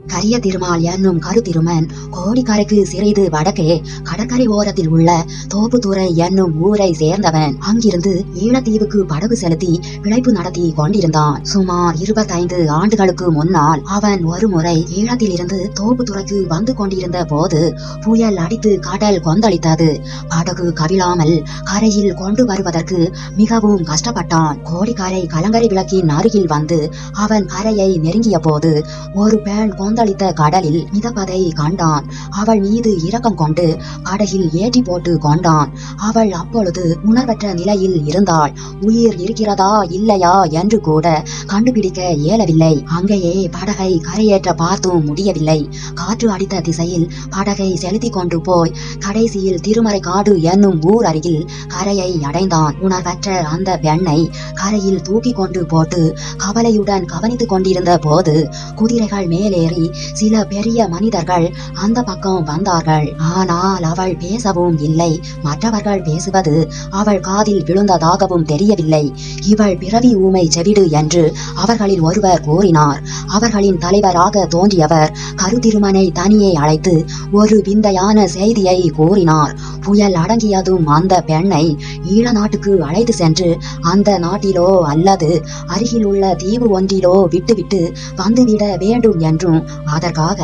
கரிய திருமால் என்னும் கருத்திருமன் கோடிக்கரைக்கு சிறிது வடக்கே கடற்கரை ஓரத்தில் உள்ள தோப்புத்துறை என்னும் ஊரை சேர்ந்தவன். அங்கிருந்து ஈழத்தீவுக்கு படகு செலுத்தி பிழைப்பு நடத்தி கொண்டிருந்தான். சுமார் இருபத்தைந்து ஆண்டுகளுக்கு முன்னால் அவன் ஒருமுறை ஈழத்திலிருந்து தோப்புத்துறைக்கு வந்து கொண்டிருந்த போது புயல் அடித்து கடல் கொந்தளித்தது. படகு கவிழாமல் கரையில் கொண்டு வருவதற்கு மிகவும் கஷ்டப்பட்டான். கோடிக்கரை கலங்கரை விளக்கின் அருகில் வந்து அவன் கரையை நெருங்கிய போது ஒரு பெண் கொந்தளித்த கடலில் மிதப்பதை கண்டான். அவள் மீது இரக்கம் கொண்டு படகில் ஏற்றி போட்டு கொண்டான். அவள் அப்பொழுது உணர்வற்ற நிலையில் இருந்தாள். உயிர் இருக்கிறதா இல்லையா? என்று கூட கண்டுபிடிக்க இயலவில்லை. அங்கேயே படகை கரையேற்ற பார்த்தும் முடியவில்லை. காற்று அடித்த திசையில் படகை செலுத்தி கொண்டு போய் கடைசியில் திருமறை காடு என்னும் ஊர் அருகில் கரையை அடைந்தான். உணர்வற்ற அந்த பெண்ணை கரையில் தூக்கி கொண்டு போட்டு கவலையுடன் கவனித்துக் கொண்டிருந்த போது குதிரைகள் மேலேறி சில பெரிய மனிதர்கள் அந்த பக்கம் வந்தார்கள். ஆனால் அவள் பேசவும் இல்லை. மற்றவர்கள் பேசுவது அவள் காதில் விழுந்ததாகவும் தெரியவில்லை. இவள் பிறவி ஊமை செவிடு என்று அவர்களில் ஒருவர் கூறினார். அவர்களின் தலைவராக தோன்றியவர் கருதிருமனை தனியே அழைத்து ஒரு விந்தையான செய்தியை கூறினார். புயல் அடங்கியதும் அந்த பெண்ணை ஈழ நாட்டுக்கு அழைத்து சென்று அந்த நாட்டிலோ அல்லது அருகில் உள்ள தீவு ஒன்றிலோ விட்டுவிட்டு வந்துவிட வேண்டும் என்றும் அதற்காக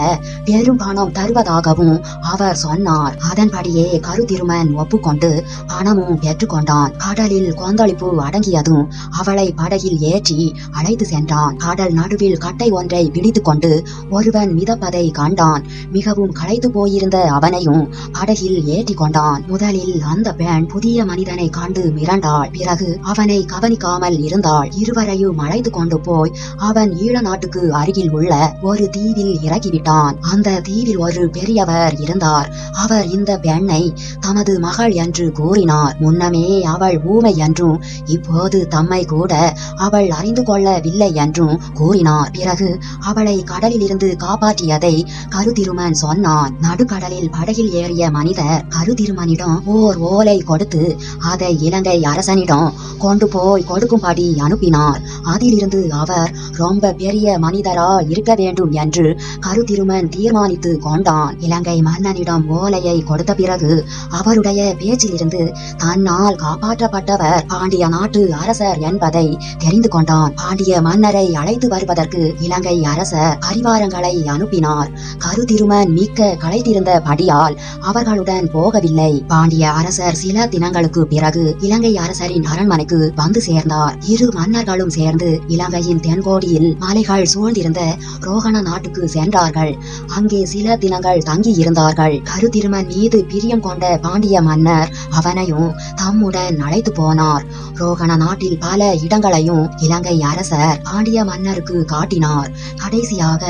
பெரும் பணம் தருவதாகவும் அவர் சொன்னார். அதன்படியே கருதிருமன் ஒப்புக்கொண்டு பணமும் பெற்றுக்கொண்டான். கடலில் கொந்தளிப்பு அடங்கியதும் அவளை படகில் ஏற்றி அழைத்து சென்றான். கடல் நடுவில் கட்டை ஒன்றை பிடித்துக்கொண்டு ஒருவன் மிதப்பதை கண்டான். மிகவும் களைத்து போயிருந்த அவனையும் படகில் ஏற்றி கொண்டான் முதலில் அந்த பெண் புதிய மனிதனை கண்டு மிரண்டாள். பிறகு அவனை கவனிக்காமல் இருந்தாள். இருவரையும் அழைத்து கொண்டு போய் அவன் ஈழ நாட்டுக்கு அருகில் உள்ள ஒரு தீவில் இறக்கிவிட்டான். அந்த தீவில் ஒரு பெரியவர் இருந்தார். அவர் இந்த பெண்ணை தமது மகள் என்று கூறினார். முன்னமே அவள் ஊமை என்றும் இப்போது தம்மை கூட அவள் அறிந்து கொள்ளவில்லை என்றும் கூறினார். பிறகு அவளை கடலிலிருந்து காப்பாற்றியதை கருதிருமன் சொன்னான். நடுக்கடலில் படகில் ஏறிய மனிதர் கருதிருமன் கருதிருமனிடம் ஓர் ஓலை கொடுத்து அதை இலங்கை அரசனிடம் கொண்டு போய் கொடுக்கும்படி அனுப்பினார். அதிலிருந்து அவர் ரொம்ப பெரிய மனிதரா இருக்க வேண்டும் என்று கருதிருமன் தீர்மானித்து கொண்டான். இலங்கை மன்னனிடம் ஓலையை கொடுத்த பிறகு அவருடைய பேச்சிலிருந்து தன்னால் காப்பாற்றப்பட்டவர் பாண்டிய நாட்டு அரசர் என்பதை தெரிந்து கொண்டான். பாண்டிய மன்னரை அழைத்து வருவதற்கு இலங்கை அரசர் பரிவாரங்களை அனுப்பினார். கருதிருமன் மிக்க களைத்திருந்த படியால் அவர்களுடன் போகவில்லை. இல்லை பாண்டிய அரசர் சில தினங்களுக்கு பிறகு இலங்கை அரசரின் அரண்மனைக்கு வந்து சேர்ந்தார். இரு மன்னர்களும் சேர்ந்து இலங்கையின் தென்கோடியில் மலைகள் சூழ்ந்திருந்த ரோகண நாட்டுக்கு சென்றார்கள். அங்கே சில தினங்கள் தங்கி இருந்தார்கள் கருத்திருமன் மீது பிரியம் கொண்ட பாண்டிய மன்னர் அவனையும் தம்முடன் அழைத்து போனார். ரோகண நாட்டில் பல இடங்களையும் இலங்கை அரசர் பாண்டிய மன்னருக்கு காட்டினார். கடைசியாக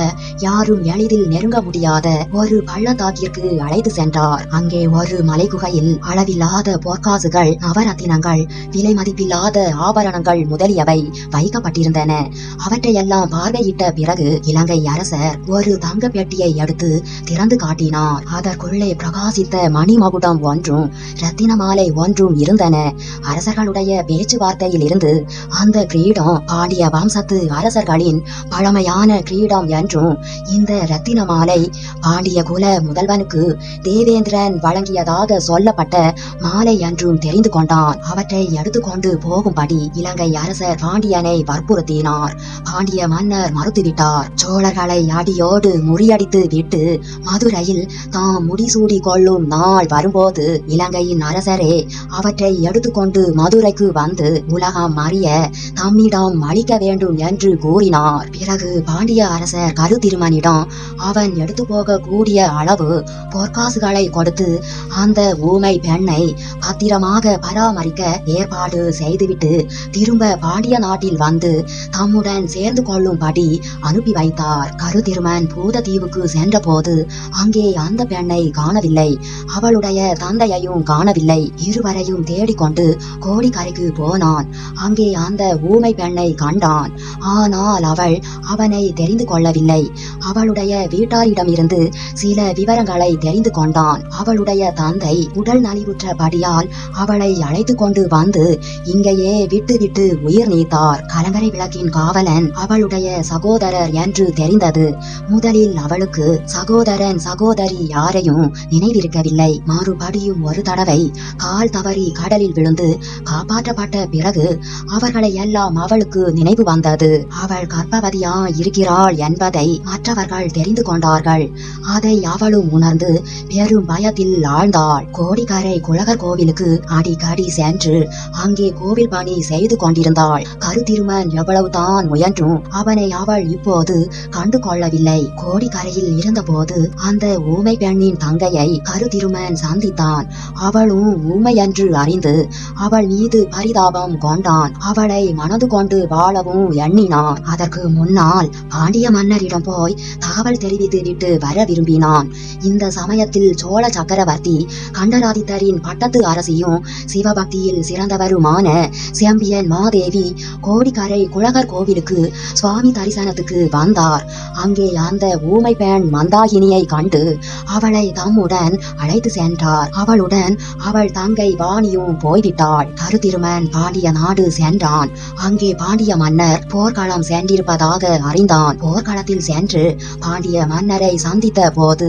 யாரும் எளிதில் நெருங்க முடியாத ஒரு பள்ளத்தாக்கிற்கு அழைத்து சென்றார். அங்கே ஒரு மலை குகையில் அளவில்லாத பொற்காசுகள் நவரத்தினங்கள் விலை மதிப்பில்லாத ஆபரணங்கள் முதலியவை வைக்கப்பட்டிருந்தன. அவற்றையெல்லாம் பார்வையிட்ட பிறகு இலங்கை அரசர் ஒரு தங்க பெட்டியை எடுத்து திறந்து காட்டினார். அதற்குள்ளே பிரகாசித்த மணிமகுடம் ஒன்றும் ரத்தின மாலை ஒன்றும் இருந்தன. அரசர்களுடைய பேச்சுவார்த்தையில் இருந்து அந்த கிரீடம் பாண்டிய வம்சத்து அரசர்களின் பழமையான கிரீடம் என்றும் இந்த ரத்தின மாலை பாண்டிய குல முதல்வனுக்கு தேவேந்திரன் வழங்கியதாக சொல்லப்பட்ட மாலை என்றும் தெரிந்து கொண்டான். அவற்றை எடுத்துக்கொண்டு போகும்படி இலங்கை அரசர் பாண்டியனை வற்புறுத்தினார். பாண்டிய மன்னர் மறுத்துவிட்டார். சோழர்களை அடியோடு முறியடித்து விட்டு மதுரையில் தாம் முடிசூடி கொள்ளும் நாள் வரும்போது இலங்கையின் அரசரே அவற்றை எடுத்துக்கொண்டு மதுரைக்கு வந்து உலகம் அறிய தம்மிடம் அளிக்க வேண்டும் என்று கூறினார். பிறகு பாண்டிய அரசர் கருதிருமனிடம் அவன் எடுத்து போகக்கூடிய அளவு பொற்காசுகளை கொடுத்து அந்த ஊமை பெண்ணை பத்திரமாக பராமரிக்க ஏற்பாடு செய்துவிட்டு திரும்ப பாண்டிய நாட்டில் வந்து தம்முடன் சேர்ந்து கொள்ளும்படி அனுப்பி வைத்தார். கருதிருமன் பூததீவுக்கு சென்றபோது அங்கே அந்த பெண்ணை காணவில்லை. அவளுடைய தந்தையையும் காணவில்லை. இருவரையும் தேடிக்கொண்டு கோடிக்கரைக்கு போனான். அங்கே அந்த ஊமை பெண்ணை கண்டான். ஆனால் அவள் அவனை தெரிந்து கொள்ளவில்லை. அவளுடைய வீட்டாரிடமிருந்து சில விவரங்களை தெரிந்து கொண்டான். அவளுடைய தந்தை உடல் நலிவுற்றபடியால் அவளை அழைத்து கொண்டு வந்து இங்கேயே விட்டு விட்டு உயிர் நீத்தார். கலங்கரை விளக்கின் காவலன் அவளுடைய சகோதரர் என்று தெரிந்தது. முதலில் அவளுக்கு சகோதரன் சகோதரி யாரையும் நினைவிருக்கவில்லை. மறுபடியும் ஒரு தடவை கால் தவறி கடலில் விழுந்து காப்பாற்றப்பட்ட பிறகு அவர்களை எல்லாம் அவளுக்கு நினைவு வந்தது. அவள் கர்ப்பவதியா இருக்கிறாள் என்பதை மற்றவர்கள் தெரிந்து கொண்டார்கள். அதை அவளும் உணர்ந்து பெரும் பயத்தில் ஆழ்ந்தாள். கோடிக்கரை குலகர் கோவிலுக்கு அடிக்கடி சென்று அங்கே கோவில் பணி செய்து கொண்டிருந்தாள். கருத்திருமன் எவ்வளவுதான் முயன்றும் அவனை அவள் இப்போது கண்டு கொள்ளவில்லை. கோடிக்கரையில் இருந்தபோது அந்த ஊமை பெண்ணின் தங்கையை கருத்திருமன் சந்தித்தான். அவளும் ஊமை என்று அறிந்து அவள் மீது பரிதாபம் கொண்டான். அவளை மனது கொண்டு வாழவும் எண்ணினான். அதற்கு முன்னால் பாண்டிய மன்னரிடம் போய் தகவல் தெரிவித்து விட்டு வர விரும்பினான். இந்த சமயத்தில் சோழ சக்கரவர்த்தி கண்டராதித்தரின் பட்டத்து அரசியும் சிவபக்தியில் சிறந்தவருமான செம்பியன் மாதேவி கோடிக்கரை குழகர் கோவிலுக்கு சுவாமி தரிசனத்துக்கு வந்தார். அங்கே அந்த ஊமை பெண் மந்தாகினியை கண்டு அவளை தம்முடன் அழைத்து சென்றார். அவளுடன் அவள் தங்கை வாணியும் போய்விட்டாள். கருத்திருமன் பாண்டிய நாடு சென்றான். அங்கே பாண்டிய மன்னர் போர்க்களம் சென்றிருப்பதாக அறிந்தான். போர்க்களத்தில் சென்று பாண்டிய மன்னரை சந்தித்த போது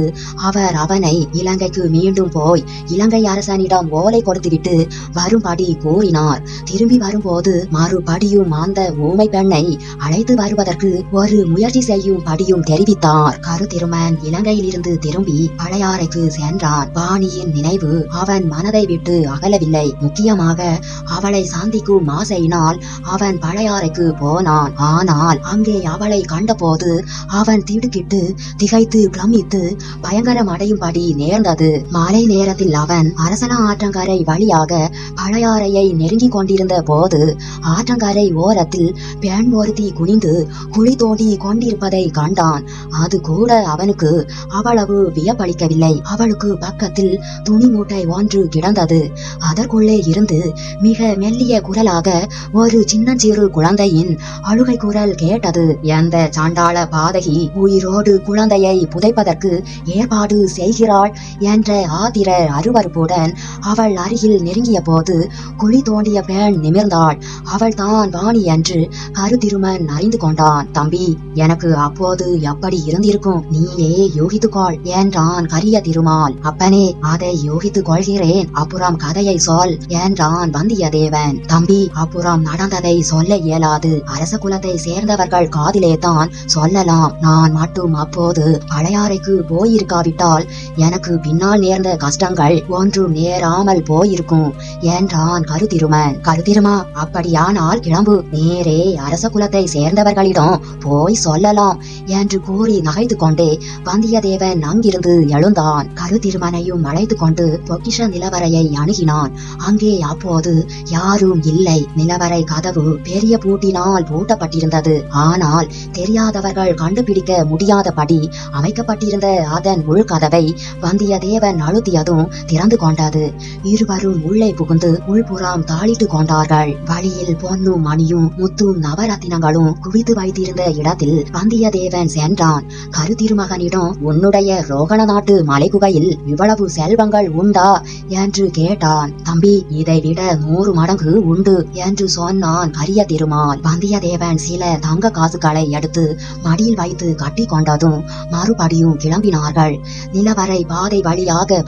அவர் அவனை இலங்கைக்கு மீண்டும் போய் இலங்கை அரசனிடம் ஓலை கொடுத்துவிட்டு வரும்படி கூறினார். திரும்பி வரும்போது மறுபடியும் அந்த ஊமை பெண்ணை அழைத்து வருவதற்கு ஒரு முயற்சி செய்யும் படியும் தெரிவித்தார். கருத்திருமன் இலங்கையிலிருந்து திரும்பி பழையாறைக்கு சென்றான். வாணியின் நினைவு அவன் மனதை விட்டு அகலவில்லை. முக்கியமாக அவளை சந்திக்கும் ஆசையினால் அவன் பழையாறைக்கு போனான். ஆனால் அங்கே அவளை கண்டபோது அவன் திடுக்கிட்டு திகைத்து பிரமித்து பயங்கரம் அடையும்படி நேர்ந்தது. மாலை நேரத்தில் அவன் அரசன ஆற்றங்கரை வழியாக பழையாறையை நெருங்கிக் கொண்டிருந்த போது ஆற்றங்கரை ஓரத்தில் பெண் ஒருத்தி குனிந்து குழி தோண்டி கொண்டிருப்பதை கண்டான். அது கூட அவனுக்கு அவ்வளவு வியப்பளிக்கவில்லை. அவளுக்கு பக்கத்தில் துணி மூட்டை ஒன்று கிடந்தது. அதற்குள்ளே இருந்து மிக மெல்லிய குரலாக ஒரு சின்னஞ்சிறு குழந்தையின் அழுகை குரல் கேட்டது. எந்த சாண்டாள பாதகி உயிரோடு குழந்தையை புதைப்பதற்கு ஏற்பாடு செய்கிறாள் என்ற ஆத்திர அருவருப்புடன் அவள் அருகில் நெருங்கிய போது குழி தோண்டிய பெண் நிமிர்ந்தாள். அவள் தான் வாணி என்று கருதிருமன் அறிந்து கொண்டான். தம்பி எனக்கு அப்போது எப்படி இருந்திருக்கும்? நீயே யோகித்துக்கொள் என்றான் கரிய திருமால். அப்பனே அதை யோகித்துக் கொள்கிறேன். அப்புறம் கதையை சொல் என்றான் வந்தியத்தேவன். தம்பி அப்புறம் நடந்ததை சொல்ல இயலாது. அரச குலத்தை சேர்ந்தவர்கள் காதிலே தான் சொல்லலாம். நான் மட்டும் அப்போது பழையாறைக்கு போயிருக்காவிட்டால் எனக்கு பின்னால் நேர்ந்த கஷ்டங்கள் ஒன்றும் நேராமல் போயிருக்கும். என்றான் கருதிருமன். கருதிருமா? அப்படியானால் கிளம்பு. நேரே அரச குலத்தை சேர்ந்தவர்களிடம் போய் சொல்லலாம் என்று கூறி நகைத்து கொண்டே வந்தியத்தேவன் அங்கிருந்து எழுந்தான். கருதிருமனையும் அழைத்து கொண்டு பொக்கிஷ நிலவரையை அணுகினான். அங்கே அப்போது யாரும் இல்லை. நிலவரை கதவு பெரிய பூட்டினால் பூட்டப்பட்டிருந்தது. ஆனால் தெரியாதவர்கள் கண்டுபிடிக்க முடியாதபடி அமைக்கப்பட்டிருந்த அதன் உள்கதவை வந்தியத்தேவன் அழுத்தியதும் திறந்து கொண்டது. இருவரும் உள்ளே புகுந்து உள்புறம் தாளிட்டு கொண்டார்கள். வழியில் பொன்னும் மணியும் முத்தும் நவரத்தினங்களும் குவித்து வைத்திருந்த இடத்தில் வந்தியத்தேவன் சென்றான். கருத்திருமகனிடம் உன்னுடைய ரோகண நாட்டு மலைகுகையில் இவ்வளவு செல்வங்கள் உண்டா? என்று கேட்டான். தம்பி இதை விட நூறு மடங்கு உண்டு என்று சொன்னான் கரிய திருமால். வந்தியத்தேவன் சில தங்க காசுகளை எடுத்து மடியில் வைத்து கட்டி கொண்டதும் மறுபடியும் கிளம்பினார்கள். நிலவரை பாதை வழியாக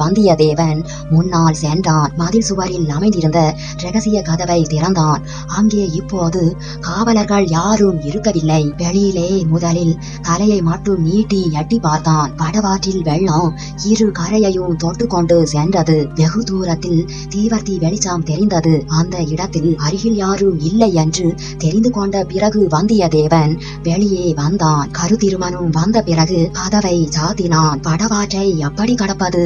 தேவன் முன்னால் சென்றான் மதில் சுவரில் அமைந்திருந்த ரகசிய கதவை திறந்தான். அங்கே இப்போது காவலர்கள் யாரும் இருக்கவில்லை. வெளியிலே முதலில் தலையை மட்டும் நீட்டி எட்டி பார்த்தான். வடவாற்றில் வெள்ளம் இரு கரையையும் தொட்டு கொண்டு சென்றது. வெகு தூரத்தில் தீவர்த்தி வெளிச்சம் தெரிந்தது. அந்த இடத்தில் அருகில் யாரும் இல்லை என்று தெரிந்து கொண்ட பிறகு வந்திய தேவன் வெளியே வந்தான். கருத்திருமனும் வந்த பிறகு கதவை சாத்தினான். வடவாற்றை எப்படி கடப்பது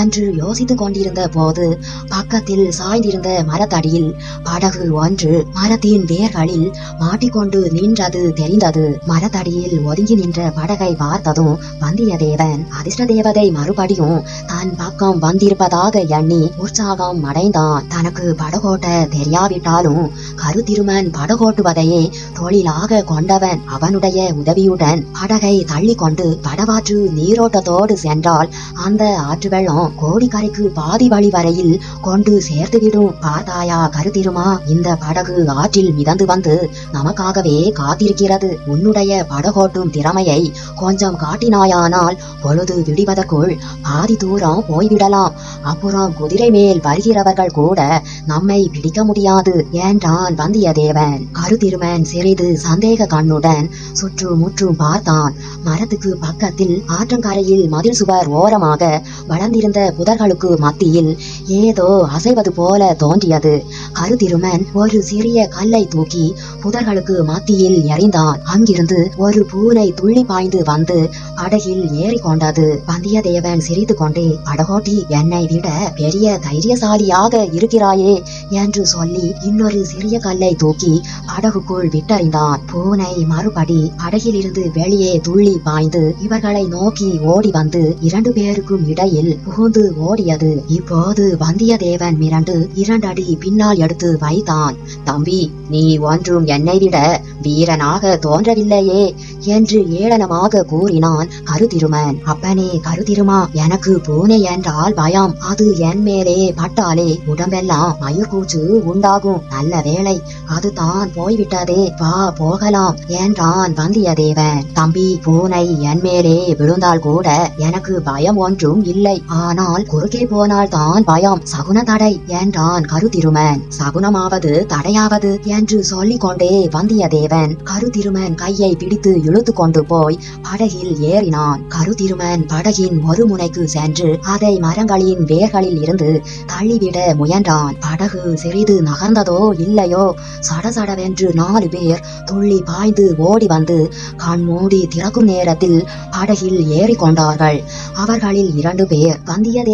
என்று யோசித்துக் கொண்டிருந்த போது பக்கத்தில் சாய்ந்திருந்த மரத்தடியில் படகு ஒன்று மரத்தின் வேர்களில் மாட்டிக்கொண்டு நின்றது தெரிந்தது. மரத்தடியில் ஒதுங்கி நின்ற படகை பார்த்ததும் வந்தியத்தேவன் அதிர்ஷ்ட தேவதை மறுபடியும் தன் பக்கம் வந்திருப்பதாக எண்ணி உற்சாகம் அடைந்தான். தனக்கு படகோட்ட தெரியாவிட்டாலும் கருத்திருமன் படகோட்டுவதையே தொழிலாக கொண்டவன் அவனுடைய உதவியுடன் படகை தள்ளி கொண்டு படவாற்று நீரோட்டத்தோடு சென்றால் அந்த ஆற்று வெள்ளம் கோடி கரைக்கு பாதி வழி வரையில் கொண்டு சேர்த்துவிடும் பார்த்தாயா கருத்திருமா இந்த படகு ஆற்றில் மிதந்து வந்து நமக்காகவே காத்திருக்கிறது. உன்னுடைய படகோட்டும் திறமையை கொஞ்சம் காட்டினாயானால் பொழுது விடிவதற்குள் பாதி தூரம் போய்விடலாம். அப்புறம் குதிரை மேல் வருகிறவர்கள் கூட நம்மை பிடிக்க முடியாது என்றான் வந்தியத்தேவன். கருத்திருமன் சிறிது சந்தேக கண்ணுடன் சுற்று முற்றும் பார்த்தான். மரத்துக்கு பக்கத்தில் ஆற்றங்கரையில் மதில் சுவர் ஓரமாக வளர்ந்திருந்த மலர்களுக்கு மத்தியில் ஏதோ அசைவது போல தோன்றியது. கருதிருமன் ஒரு சிறிய கல்லை தூக்கி புதர்களுக்கு மத்தியில் எறிந்தான். அங்கிருந்து ஒரு பூனை துள்ளி பாய்ந்து வந்து படகில் ஏறிக்கொண்டது வந்தியத்தேவன் சிரித்து கொண்டே படகோட்டி என்னை விட பெரிய தைரியசாலியாக இருக்கிறாயே என்று சொல்லி இன்னொரு சிறிய கல்லை தூக்கி படகுக்குள் விட்டறிந்தான். பூனை மறுபடி படகிலிருந்து வெளியே துள்ளி பாய்ந்து இவர்களை நோக்கி ஓடி வந்து இரண்டு பேருக்கும் இடையில் புகுந்து ஓடியது. இப்போது வந்தியத்தேவன் மிரண்டு இரண்டடி பின்னால் எடுத்து வைத்தான். தம்பி நீ ஒன்றும் என்னை விட வீரனாக தோன்றவில்லையே என்று ஏளனமாக கூறினான் கருதிருமன். அப்பனே கருதிருமா? எனக்கு பூனை என்றால் பயம். அது என் மேலே பட்டாலே உடம்பெல்லாம் மயிர்கூச்சு உண்டாகும். நல்ல வேளை அதுதான் போய்விட்டதே. வா போகலாம் என்றான் வந்தியத்தேவன். தம்பி பூனை என் மேலே விழுந்தால் கூட எனக்கு பயம் ஒன்றும் இல்லை. ஆனால் குறுக்கே போனால் தான் பயம். சகுன தடை என்றான் கருதிருமன். சகுனமாவது தடையாவது என்று சொல்லிக் கொண்டே வந்தியத்தேவன் கருதிருமன் கையை பிடித்து இழுத்து கொண்டு போய் படகில் ஏறினான். கருதிருமன் படகின் ஒரு முனைக்கு சென்று அதை மரங்களின் வேர்களில் இருந்து தள்ளிவிட முயன்றான். படகு சிறிது நகர்ந்ததோ இல்லையோ? சடசடவென்று நாலு பேர் துள்ளி பாய்ந்து ஓடி வந்து கண் மூடி திறக்கும் நேரத்தில் படகில் ஏறிக்கொண்டார்கள். அவர்களில் இரண்டு பேர்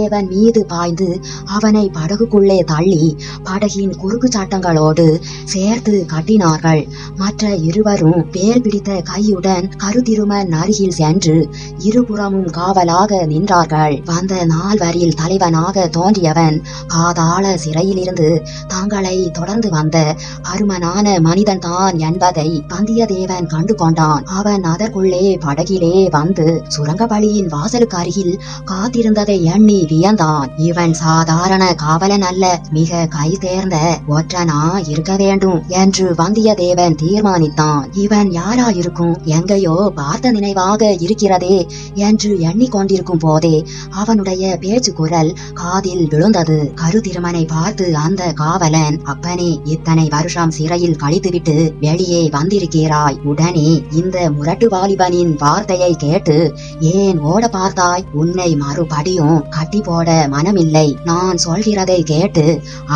வந்தியத்தேவன் மீது பாய்ந்து அவனை படகுக்குள்ளே தள்ளி படகின் குறுக்கு சட்டங்களோடு சேர்த்து கட்டினார்கள். மற்ற இருவரும் பேர் பிடித்த கையுடன் கருதிருமன் அருகில் சென்று இருபுறமும் காவலாக நின்றார்கள். வந்த நால்வரில் தலைவனாக தோன்றியவன் பாதாள சிறையிலிருந்து தங்களை தொடர்ந்து வந்த அருமனான மனிதன் தான் என்பதை வந்தியத்தேவன் கண்டு கொண்டான். அவன் அதற்குள்ளே படகிலே வந்து சுரங்கபலியின் வாசலுக்கு அருகில் காத்திருந்ததை எண்ணி வியந்தான். இவன் சாதாரண காவலன் அல்ல. மிக கை தேர்ந்த ஒற்றனா இருக்க வேண்டும் என்று வந்தியத்தேவன் தீர்மானித்தான். இவன் யாரா இருக்கும் எங்கேயோ பார்த்த நினைவாக இருக்கிறதே என்று எண்ணிக்கொண்டிருக்கும் போதே அவனுடைய பேச்சு குரல் காதில் விழுந்தது. கருதிருமனை பார்த்து அந்த காவலன் அப்பனே இத்தனை வருஷம் சிறையில் கழித்துவிட்டு வெளியே வந்திருக்கிறாய். உடனே இந்த முரட்டு வாலிபனின் வார்த்தையை கேட்டு ஏன் ஓட பார்த்தாய் உன்னை மறுபடியும் கட்டி போட மனமில்லை. நான் சொல்கிறதை கேட்டு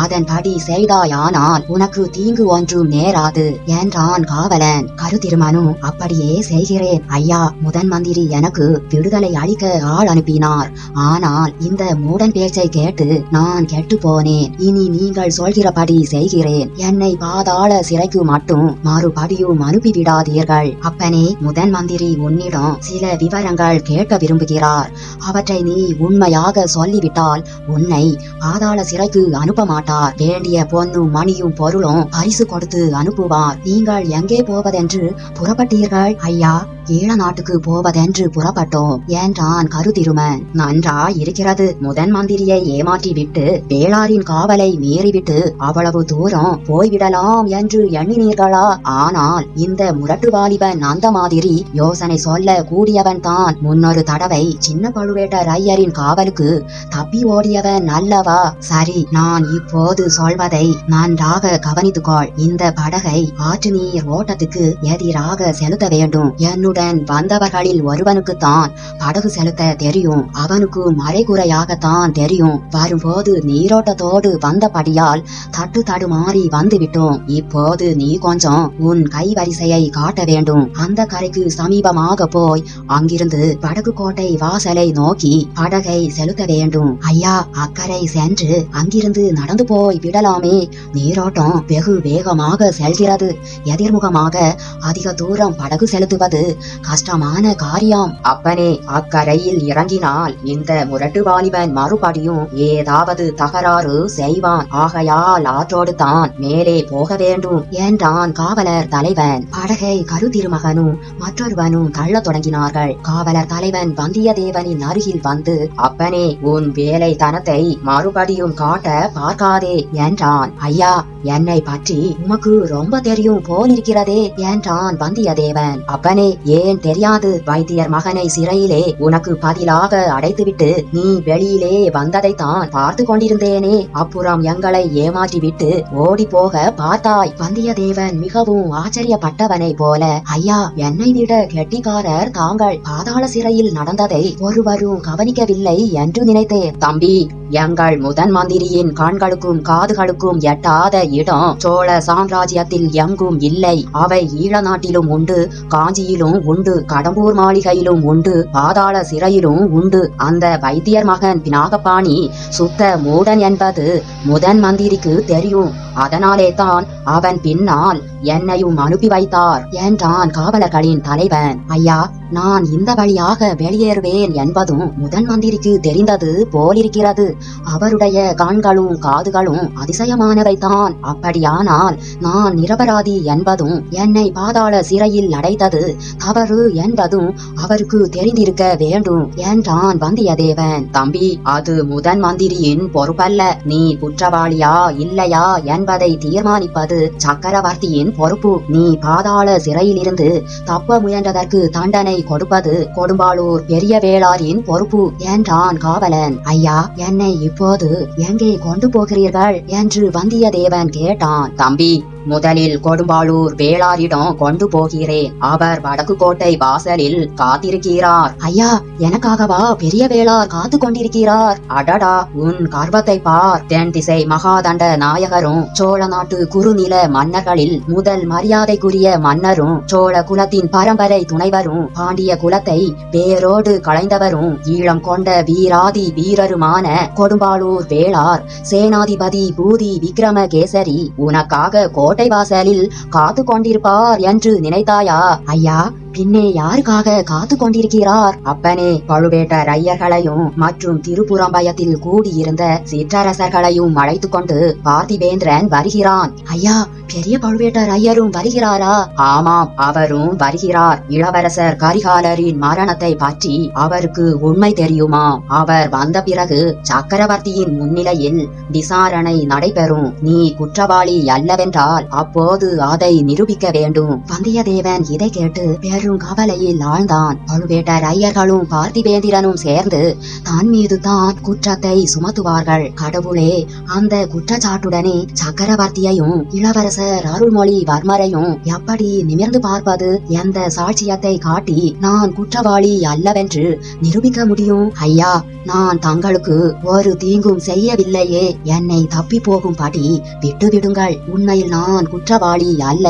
அதன்படி செய்தாயானால் உனக்கு தீங்கு ஒன்றும் நேராது என்றான் காவலன். கருத்திருமனு அப்படியே செய்கிறேன். ஐயா முதன் மந்திரி எனக்கு விடுதலை அளிக்க ஆள் அனுப்பினார். ஆனால் இந்த மூடன் பேச்சை கேட்டு நான் கெட்டு போனேன் இனி நீங்கள் சொல்கிறபடி செய்கிறேன். என்னை பாதாள சிறைக்கு மட்டும் மறுபடியும் அனுப்பிவிடாதீர்கள். அப்பனே முதன் மந்திரி உன்னிடம் சில விவரங்கள் கேட்க விரும்புகிறார். அவற்றை நீ உண்மையாக சொல்லிவிட்டால் உன்னை பாதாள சிறைக்கு அனுப்ப மாட்டார் வேண்டிய பொன்னும் மணியும் பொருளும் பரிசு கொடுத்து அனுப்புவார் நீங்கள் எங்கே போவதென்று புறப்பட்டீர்கள்? ஐயா ஈழ நாட்டுக்கு போவதென்று புறப்பட்டோம் என்றான் கருதிருமன். நன்றாய் இருக்கிறது முதன் மந்திரியை ஏமாற்றி விட்டு வேளாரின் காவலை மீறிவிட்டு அவ்வளவு தூரம் போய்விடலாம் என்று எண்ணினீர்களா? ஆனால் இந்த முரட்டு வாலிபன் அந்த மாதிரி யோசனை சொல்ல கூடியவன் தான் முன்னொரு தடவை சின்ன பழுவேட்டர் ஐயரின் காவலுக்கு தப்பி ஓடியவன் அல்லவா? சரி நான் இப்போது சொல்வதை நன்றாக கவனித்துக்கொள். இந்த படகை ஆற்று நீர் ஓட்டத்துக்கு எதிராக செலுத்த வேண்டும். என்னுடன் வந்தவர்களில் ஒருவனுக்குத்தான் படகு செலுத்த தெரியும். அவனுக்கு மறைகுறையாகத்தான் தெரியும். வரும்போது நீரோட்டத்தோடு வந்தபடியால் தட்டு தடுமாறி வந்துவிட்டோம். இப்போது நீ கொஞ்சம் உன் கைவரிசையை காட்ட வேண்டும். அந்த கரைக்கு சமீபமாக போய் அங்கிருந்து படகு கோட்டை வாசலை நோக்கி படகை செலுத்த வேண்டும் ஐயா அக்கறை சென்று அங்கிருந்து நடந்து போய் விடலாமே. நீரோட்டம் வெகு வேகமாக செல்கிறது. எதிர்முகமாக அதிக தூரம் படகு செலுத்துவது கஷ்டமான காரியம். அப்பனே அக்கரையில் இறங்கினால் இந்த முரட்டு வாலிபன் மறுபடியும் ஏதாவது தகராறு செய்வான். ஆகையால் ஆற்றோடு தான் மேலே போக வேண்டும் என்றான் காவலர் தலைவன். படகை கருதிருமகனும் மற்றொருவனும் தள்ள தொடங்கினார்கள். காவலர் தலைவன் வந்தியத்தேவனின் அருகில் வந்து அப்பனே உன் வேலை தனத்தை மறுபடியும் காட்ட பார்க்காதே என்றான். ஐயா என்னை பற்றி உமக்கு ரொம்ப தெரியும் போலிருக்கிறதே என்றான் வந்தியத்தேவன். அப்பனே ஏன் தெரியாது? வைத்தியர் மகனை சிறையிலே உனக்கு பதிலாக அடைத்துவிட்டு நீ வெளியிலே வந்ததைத்தான் பார்த்து கொண்டிருந்தேனே. அப்புறம் எங்களை ஏமாற்றிவிட்டு ஓடி போக பார்த்தாய். வந்தியத்தேவன் மிகவும் ஆச்சரியப்பட்டவனைப் போல ஐயா என்னை விட கெட்டிக்காரர் தாங்கள் பாதாள சிறையில் நடந்ததை ஒருவரும் கவனிக்கவில்லை என்று ในเตะตอมบี้ எங்கள் முதன் மந்திரியின் கண்களுக்கும் காதுகளுக்கும் எட்டாத இடம். சோழ சாம்ராஜ்யத்தில் எங்கும் இல்லை. அவை ஈழ நாட்டிலும் உண்டு காஞ்சியிலும் உண்டு கடம்பூர் மாளிகையிலும் உண்டு பாதாள சிறையிலும் உண்டு. அந்த வைத்தியர் மகன் பினாகபாணி சுத்த மூடன் என்பது முதன் மந்திரிக்கு தெரியும். அதனாலே தான் அவன் பின்னால் என்னையும் அனுப்பி வைத்தார் என்றான் காவலர்களின் தலைவன். ஐயா நான் இந்த வழியாக வெளியேறுவேன் என்பதும் முதன் மந்திரிக்கு தெரிந்தது போலிருக்கிறது. அவருடைய கண்களும் காதுகளும் அதிசயமானவைதான். அப்படியானால் நான் நிரபராதி என்பதும் என்னை பாதாள சிறையில் அடைத்தது தவறு என்பதும் அவருக்கு தெரிந்திருக்க வேண்டும் என்றான் வந்தியத்தேவன். தம்பி அது முதன் மந்திரியின் பொறுப்பல்ல. நீ குற்றவாளியா இல்லையா என்பதை தீர்மானிப்பது சக்கரவர்த்தியின் பொறுப்பு. நீ பாதாள சிறையிலிருந்து தப்ப முயன்றதற்கு தண்டனை கொடுப்பது கொடும்பாளூர் பெரிய வேளாரின் பொறுப்பு என்றான் காவலன். ஐயா என்னை இப்போது எங்கே கொண்டு போகிறீர்கள் என்று வந்தியத்தேவன் கேட்டான். தம்பி முதலில் கொடும்பாளூர் வேளாரிடம் கொண்டு போகிறேன். அவர் வடக்கு கோட்டை வாசலில் காத்திருக்கிறார். ஐயா எனக்காகவா பெரிய வேளார் காத்து கொண்டிருக்கிறார்? அடடா உன் கர்வத்தை பார். தென் திசை மகாதண்ட நாயகரும் சோழ நாட்டு குறுநில மன்னர்களில் முதல் மரியாதைக்குரிய மன்னரும் சோழ குலத்தின் பரம்பரை துணைவரும் பாண்டிய குலத்தை வேரோடு களைந்தவரும் ஈழம் கொண்ட வீராதி வீரருமான கொடும்பாளூர் வேளார் சேனாதிபதி பூதி விக்ரமகேசரி உனக்காக கோட்டை வாசலில் காத்து கொண்டிருப்பார் என்று நினைத்தாயா? ஐயா பின்னே யாருக்காக காத்து கொண்டிருக்கிறார் அப்பனே பழுவேட்டர் ஐயர்களையும் மற்றும் திருப்புறம்பயத்தில் கூடியிருந்த சிற்றரசர்களையும் அழைத்து கொண்டு பார்த்திவேந்திரன் வருகிறான். ஐயா பெரிய பழுவேட்டர் ஐயரும் வருகிறாரா? ஆமாம் அவரும் வருகிறார். இளவரசர் கரிகாலரின் மரணத்தை பற்றி அவருக்கு உண்மை தெரியுமா? அவர் வந்த பிறகு சக்கரவர்த்தியின் முன்னிலையில் விசாரணை நடைபெறும். நீ குற்றவாளி அல்லவென்றால் அப்போது அதை நிரூபிக்க வேண்டும். வந்தியத்தேவன் இதை கேட்டு பெரும் கவலையில் ஆழ்ந்தான். பழுவேட்டர் ஐயர்களும் பார்த்திபேந்திரனும் சேர்ந்து தான் மீது தான் குற்றத்தை சுமத்துவார்கள். கடவுளே அந்த குற்றச்சாட்டுடனே சக்கரவர்த்தியையும் இளவரசர் அருள்மொழி வர்மரையும் எப்படி நிமிர்ந்து பார்ப்பது எந்த சாட்சியத்தை காட்டி நான் குற்றவாளி அல்லவென்று நிரூபிக்க முடியும்? ஐயா நான் தங்களுக்கு ஒரு தீங்கும் செய்யவில்லையே. என்னை தப்பி போகும்படி விட்டுவிடுங்கள். உண்மையில் நான் குற்றவாளி அல்ல.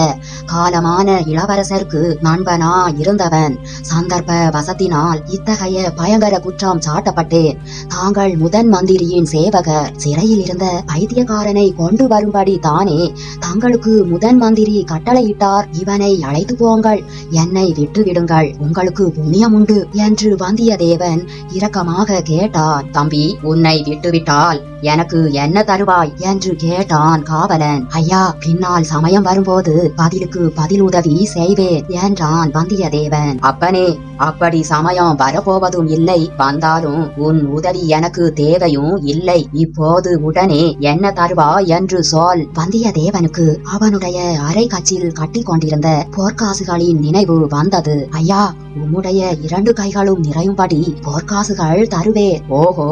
காலமான இளவரசருக்கு நண்பனா இருந்தவன். சந்தர்ப்ப வசத்தினால் இத்தகைய பயங்கர குற்றம் சாட்டப்பட்டேன் தாங்கள் முதன் மந்திரியின் சேவகர் சிறையில் இருந்த பைத்தியக்காரனை கொண்டு வரும்படி தானே தங்களுக்கு முதன் மந்திரி கட்டளையிட்டார். இவனை அழைத்து போங்கள் என்னை விட்டு விடுங்கள் உங்களுக்கு புண்ணியம் உண்டு என்று வந்தியத்தேவன் இரக்கமாக கேட்டான். தம்பி உன்னை விட்டுவிட்டால் எனக்கு என்ன தருவாய் என்று கேட்டான் காவலன். ஐயா பின்னால் சமயம் வரும்போது பதிலுக்கு பதில் உதவி செய்வேன் என்றான் வந்தியத்தேவன் அப்பனே அப்படி சமயம் வரப்போவதும் இல்லை. வந்தாலும் உன் உதவி எனக்கு தேவையும் இல்லை. இப்போது உடனே என்ன தருவா என்று சொல். வந்தியத்தேவனுக்கு அவனுடைய அரை கச்சில் கட்டி கொண்டிருந்த போர்க்காசுகளின் நினைவு வந்தது. ஐயா உம்முடைய இரண்டு கைகளும் நிறையும்படி போர்க்காசுகள் தருவே. ஓஹோ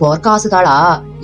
போர்க்காசுகளா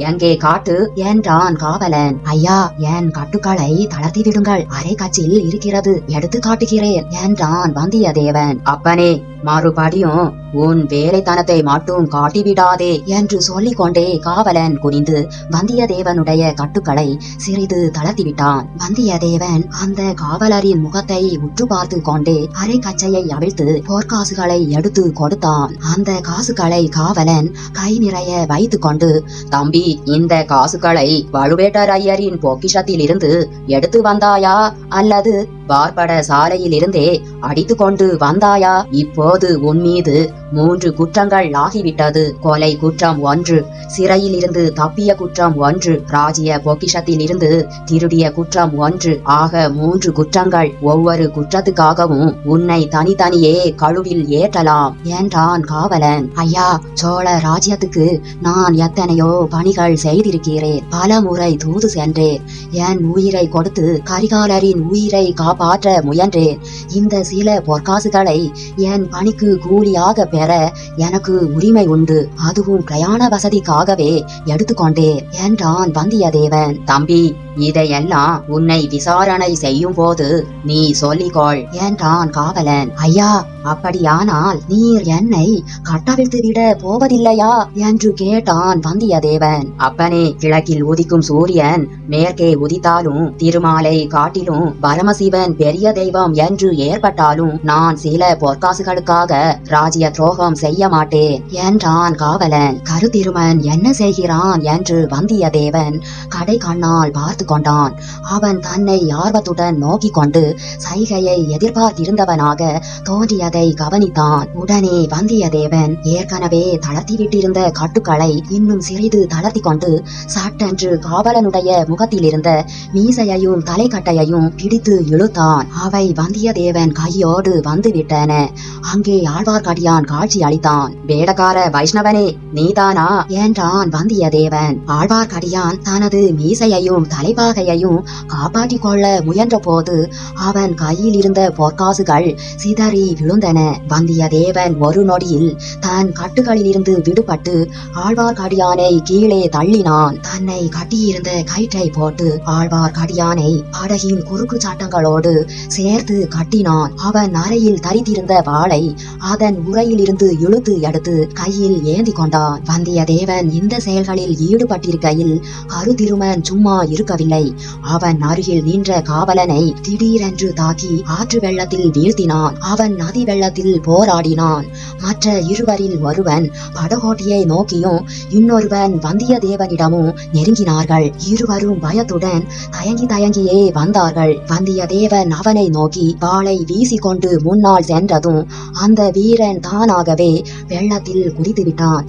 எங்கே காட்டு? என்றான் காவலன். ஐயா என் கட்டுக்களை தளர்த்தி விடுங்கள் அரை கச்சில் இருக்கிறது எடுத்து காட்டுகிறேன் என்றான் வந்தி வந்தியத்தேவன் அப்பனே மறுபடியும் உன் வேலைத்தனத்தை மட்டும் காட்டிவிடாதே என்று சொல்லிக் கொண்டே காவலன் குனிந்து வந்தியத்தேவனுடைய கட்டுக்களை சிறிது தளர்த்திவிட்டான். வந்தியத்தேவன் அந்த காவலரின் முகத்தை உற்று பார்த்து கொண்டே அரை கச்சையை அவிழ்த்து போர்க்காசுகளை எடுத்து கொடுத்தான். அந்த காசுகளை காவலன் கை நிறைய வைத்து கொண்டு தம்பி இந்த காசுகளை வலுவேட்டரையரின் பொக்கிஷத்தில் இருந்து எடுத்து வந்தாயா? அல்லது பார்பட சாலையில் இருந்தே அடித்து கொண்டு வந்தாயா? இப்போது உன் மீது மூன்று குற்றங்கள் ஆகிவிட்டது. கொலை குற்றம் ஒன்று சிறையில் இருந்து தப்பிய குற்றம் ஒன்று ராஜ்ய பொக்கிஷத்தில் இருந்து திருடிய குற்றம் ஒன்று. ஆக மூன்று குற்றங்கள் ஒவ்வொரு குற்றத்துக்காகவும் உன்னை தனித்தனியே கழுவில் ஏற்றலாம் என்றான் காவலன். ஐயா சோழ ராஜ்யத்துக்கு நான் எத்தனையோ பணிகள் செய்திருக்கிறேன். பல முறை தூது சென்றேன். என் உயிரை கொடுத்து கரிகாலரின் உயிரை காப்பாற்ற முயன்றேன். இந்த சில பொற்காசுகளை என் பணிக்கு கூலியாக பெற எனக்கு உரிமை உண்டு. அதுவும் பிரயாண வசதிக்காகவே எடுத்துக்கொண்டேன் என்றான் வந்தியத்தேவன். தம்பி இதையெல்லாம் உன்னை விசாரணை செய்யும் போது நீ சொல்லிக்கொள் என்றான் காவலன். ஐயா அப்படியானால் நீர் என்னை கட்டவிழ்த்து விட போவதில்லையா? என்று கேட்டான் வந்தியத்தேவன். அப்பனே கிழக்கில் உதிக்கும் சூரியன் மேற்கே உதித்தாலும் திருமாலை காட்டிலும் பரமசிவன் பெரிய தெய்வம் என்று ஏற்பட்டாலும் நான் சில பொற்காசுகளுக்காக ராஜ்ய துரோகம் செய்ய மாட்டேன். என்றான் காவலன். கருத்திருமன் என்ன செய்கிறான் என்று வந்தியத்தேவன் கடை கண்ணால் பார்த்து கொண்டான். அவன் தன்னை ஆர்வத்துடன் நோக்கி கொண்டு சைகையை எதிர்பார்த்திருந்தவனாக தோன்றியதை கவனித்தான். உடனே வந்தியத்தேவன் ஏற்கனவே தளர்த்திவிட்டிருந்த கட்டுக்களை இன்னும் சிறிது தளர்த்தி கொண்டு சட்டென்று காவலனுடைய முகத்திலிருந்த மீசையையும் தலைக்கட்டையையும் பிடித்து இழுத்து இழுத்தான் அவை வந்தியத்தேவன் கையோடு வந்து விட்டன அங்கே ஆழ்வார்க்கடியான் காட்சி அளித்தான். வேடக்கார வைஷ்ணவனே நீதானா? என்றான் வந்தியத்தேவன். ஆழ்வார்க்கடியான் தனது மீசையையும் தலைப்பாகையையும் காப்பாற்றிக் கொள்ள முயன்ற போது அவன் கையில் இருந்த பொற்காசுகள் சிதறி விழுந்தன. வந்தியத்தேவன் ஒரு நொடியில் தன் கட்டுகளிலிருந்து விடுபட்டு ஆழ்வார்க்கடியானை கீழே தள்ளினான். தன்னை கட்டியிருந்த கயிற்றை போட்டு ஆழ்வார்க்கடியானை படகின் குறுக்கு சாட்டங்களோடு சேர்த்து கட்டினான். அவன் அறையில் தரித்திருந்த வாளை அதன் உரையிலிருந்து இழுத்து எடுத்து கையில் ஏந்தி கொண்டான். வந்தியத்தேவன் இந்த செயல்களில் ஈடுபட்டிருக்கையில் அருதிருமன் சும்மா இருக்கவில்லை. அவன் அருகில் நின்ற காவலனை திடீரென்று தாக்கி ஆற்று வெள்ளத்தில் வீழ்த்தினான். அவன் நதி வெள்ளத்தில் போராடினான். மற்ற இருவரில் ஒருவன் படகோட்டியை நோக்கியும் இன்னொருவன் வந்தியத்தேவனிடமும் நெருங்கினார்கள். இருவரும் பயத்துடன் தயங்கி தயங்கியே வந்தார்கள். வந்தியத்தேவன் அவனை நோக்கி வாளை வீசிக்கொண்டு முன்னால் சென்றதும் அந்த வீரன் தானாகவே வெள்ளத்தில் குதித்து விட்டான்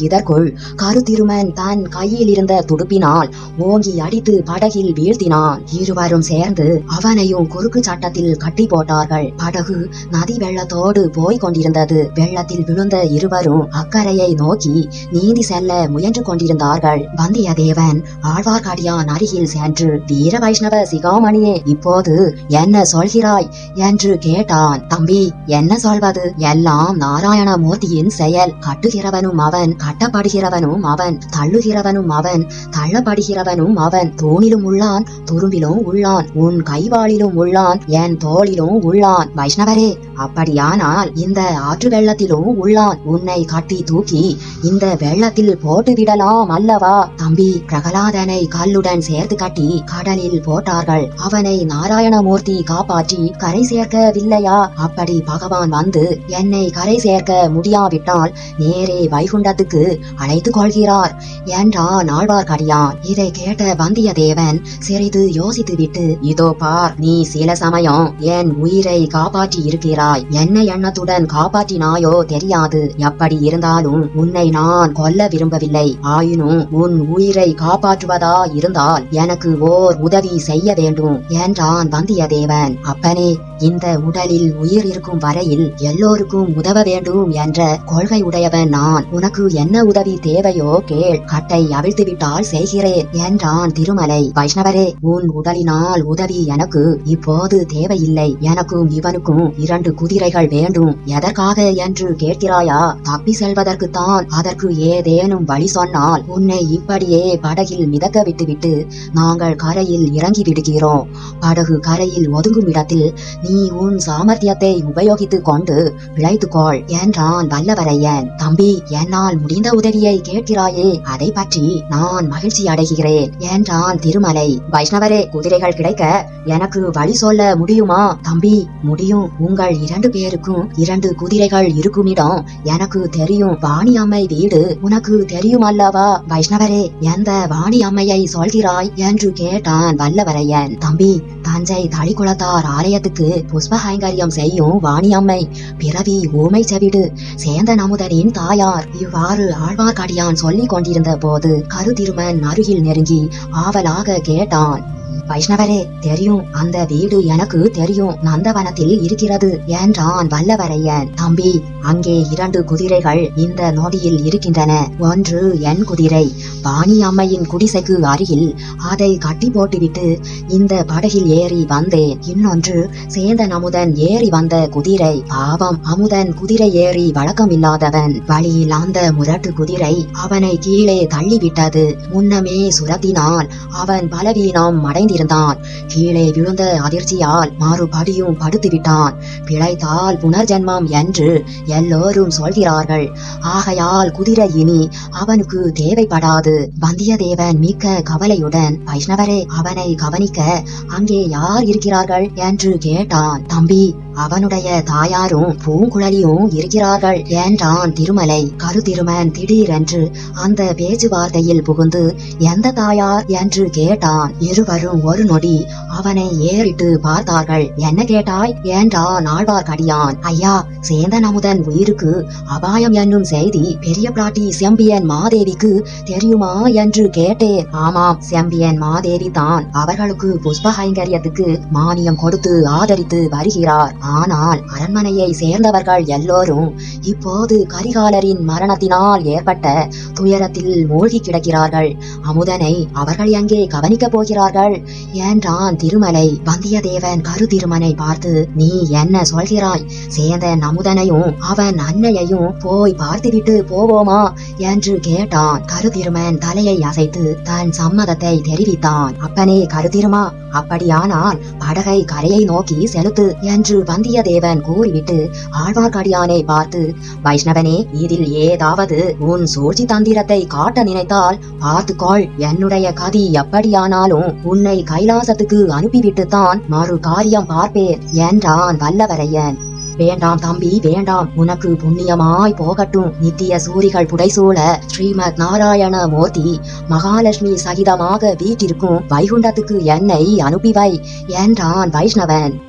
இதற்குள் கருத்திருமன் தன் கையில் இருந்த துடுப்பினால் ஓங்கி அடித்து படகில் வீழ்த்தினான். இருவரும் சேர்ந்து அவனையும் குறுக்கு சட்டத்தில் கட்டி போட்டார்கள். படகு நதி வெள்ளத்தோடு போய்க் கொண்டிருந்தது. வெள்ளத்தில் விழுந்த இருவரும் அக்கறையை நோக்கி நீந்தி செல்ல முயன்று கொண்டிருந்தார்கள். வந்தியத்தேவன் ஆழ்வார்க்கடியான் அருகில் சென்று வீர வைஷ்ணவ சிகாமணியே இப்போது என்ன சொல்கிறாய்? என்று கேட்டான் தம்பி. என்ன சொல்வது? எல்லாம் நாராயணமூர்த்தியின் செயல். கட்டுகிறவனும் அவன் கட்டப்படுகிறவனும் அவன் தள்ளுகிறவனும் அவன் தள்ளப்படுகிறவனும் அவன். தூணிலும் உள்ளான் துரும்பிலும் உள்ளான். உன் கைவாளிலும் உள்ளான் என் தோளிலும் உள்ளான். வைஷ்ணவரே அப்படியானால் இந்த ஆற்று வெள்ளத்திலும் உள்ளான். உன்னை கட்டி தூக்கி இந்த வெள்ளத்தில் போட்டு விடலாம் அல்லவா? தம்பி பிரகலாதனை கல்லுடன் சேர்த்து கட்டி கடலில் போட்டார்கள். அவனை நாராயணமூர்த்தி காப்பாற்றி கரை சேர்க்கவில்லையா? அப்படி பகவான் வந்து என்னை கரை சேர்க்க முடியாவிட்டால் நேரே வைகுண்டத்துக்கு அழைத்து கொள்கிறார் என்றான் ஆழ்வார்க்கடியான் இதை கேட்ட வந்தியத்தேவன் சிறிது யோசித்துவிட்டு இதோ பார் நீ சில சமயம் என் உயிரை காப்பாற்றி இருக்கிறாய். என்ன எண்ணத்துடன் காப்பாற்றினாயோ தெரியாது. எப்படி இருந்தாலும் உன்னை நான் கொல்ல விரும்பவில்லை. ஆயினும் உன் உயிரை காப்பாற்றுவதா இருந்தால் எனக்கு ஓர் உதவி செய்ய வேண்டும் என்றான் வந்தியத்தேவன் அப்பனே இந்த உடலில் உயிர் இருக்கும் வரையில் எல்லோருக்கும் உதவ வேண்டும் என்ற கொள்கை உடையவன் நான். உனக்கு என்ன உதவி தேவையோ கேள். கட்டை அவிழ்த்து விட்டால் செய்கிறேன் என்றான் திருமலை. வைஷ்ணவரே உன் உடலினால் உதவி எனக்கு இப்போது தேவையில்லை. எனக்கும் இவனுக்கும் இரண்டு குதிரைகள் வேண்டும். எதற்காக என்று கேட்கிறாயா? தப்பி செல்வதற்குத்தான் அதற்கு ஏதேனும் வழி சொன்னால் உன்னை இப்படியே படகில் மிதக்க விட்டுவிட்டு நாங்கள் கரையில் இறங்கி விடுகிறோம் படகு கரையில் ஒதுங்கும் இடத்தில் நீ உன் சாமர்த்தியத்தை உபயோகித்துக் கொண்டு பிழைத்துக்கொள் என்றான் வல்லவரையன். தம்பி என்னால் முடிந்த உதவியை கேட்கிறாயே அதை பற்றி நான் மகிழ்ச்சி அடைகிறேன் என்றான் திருமலை. வைஷ்ணவரே குதிரைகள் கிடைக்க எனக்கு வழி சொல்ல முடியுமா? தம்பி முடியும். உங்கள் இரண்டு பேருக்கும் இரண்டு குதிரைகள் இருக்குமிடம். எனக்கு தெரியும் வாணி அம்மை வீடு உனக்கு தெரியும் அல்லவா வைஷ்ணவரே எந்த வாணி அம்மையை சொல்கிறாய்? என்று கேட்டான் வல்லவரையன். தம்பி தன் தஞ்சை தளிக்குளத்தார் ஆலயத்துக்கு புஷ்பஹைங்கரியம் செய்யும் வாணியம்மை. பிறவி ஊமை செவிடு. சேந்தன் அமுதனின் தாயார் இவ்வாறு ஆழ்வார்க்கடியான் சொல்லிக் கொண்டிருந்த போது கருதிருமன் அருகில் நெருங்கி ஆவலாக கேட்டான். வைஷ்ணவரே தெரியும். அந்த வீடு எனக்கு தெரியும். நந்தவனத்தில் இருக்கிறது என்றான் வல்லவரையன். தம்பி அங்கே இரண்டு குதிரைகள் இந்த நொடியில் இருக்கின்றன. ஒன்று என் குதிரை. வாணி அம்மையின் குடிசைக்கு அருகில் அதை கட்டி போட்டுவிட்டு இந்த படகில் ஏறி வந்தேன். இன்னொன்று சேந்தன் அமுதன் ஏறி வந்த குதிரை. பாவம் அமுதன் குதிரை ஏறி வழக்கமில்லாதவன். வழியில் அந்த முரட்டு குதிரை அவனை கீழே தள்ளிவிட்டது. முன்னமே சுரத்தினால் அவன் பலவீனம் அடைந்திருந்தான். கீழே விழுந்த அதிர்ச்சியால் மாறுபடியும் படுத்து விட்டான் பிழைத்தால் புனர்ஜென்மம் என்று எல்லோரும் சொல்கிறார்கள். ஆகையால் குதிரை இனி அவனுக்கு தேவைப்படாது. வந்தியத்தேவன் மிக்க கவலையுடன் வைஷ்ணவரே அவனை கவனிக்க அங்கே யார் இருக்கிறார்கள்? என்று கேட்டான். தம்பி அவனுடைய தாயாரும் பூங்குழலியும் இருக்கிறார்கள் என்றான் திருமலை. கருதிருமன் திடீரென்று அந்த பேச்சுவார்த்தையில் புகுந்து எந்த தாயார்? என்று கேட்டான். இருவரும் ஒரு நொடி அவனை ஏறிட்டு பார்த்தார்கள். என்ன கேட்டாய்? என்றான் ஆழ்வார்க்கடியான். ஐயா சேந்தன் அமுதன் உயிருக்கு அபாயம் என்னும் செய்தி பெரிய பிராட்டி செம்பியன் மாதேவிக்கு தெரியுமா? என்று கேட்டேன். ஆமாம் செம்பியன் மாதேவி தான். அவர்களுக்கு புஷ்ப கைங்கரியத்துக்கு மானியம் கொடுத்து ஆதரித்து வருகிறார். ஆனால் அரண்மனையை சேர்ந்தவர்கள் எல்லோரும் இப்போது கரிகாலரின் மரணத்தினால் ஏற்பட்ட துயரத்தில் மூழ்கி கிடக்கிறார்கள். அமுதனை அவர்கள் எங்கே கவனிக்கப் போகிறார்கள்? என்றான் திருமலை. வந்தியத்தேவன் கருதிருமனை பார்த்து நீ என்ன சொல்கிறாய்? சேந்தன் அமுதனையும் அவன் அன்னையையும் போய் பார்த்துவிட்டு போவோமா? என்று கேட்டான். கருதிருமன் தலையை அசைத்து தன் சம்மதத்தை தெரிவித்தான். அப்பனே கருதிருமா? அப்படியானால் படகை கரையை நோக்கி செலுத்து என்று வந்தியத்தேவன் கூறிவிட்டு ஆழ்வார்க்கடியானை பார்த்து வைஷ்ணவனே இதில் ஏதாவது உன் சூழ்ச்சி தந்திரத்தை காட்ட நினைத்தால் பார்த்துக்கொள். என்னுடைய கதி எப்படியானாலும் உன்னை கைலாசத்துக்கு அனுப்பிவிட்டுத்தான் மறு காரியம் பார்ப்பேன் என்றான் வல்லவரையன். வேண்டாம் தம்பி வேண்டாம். உனக்கு புண்ணியமாய் போகட்டும். நித்திய சூரிகள் புடைசூழ ஸ்ரீமத் நாராயண மூர்த்தி மகாலட்சுமி சகிதமாக வீட்டிற்கும் வைகுண்டத்துக்கு என்னை அனுப்பிவை என்றான் வைஷ்ணவன்.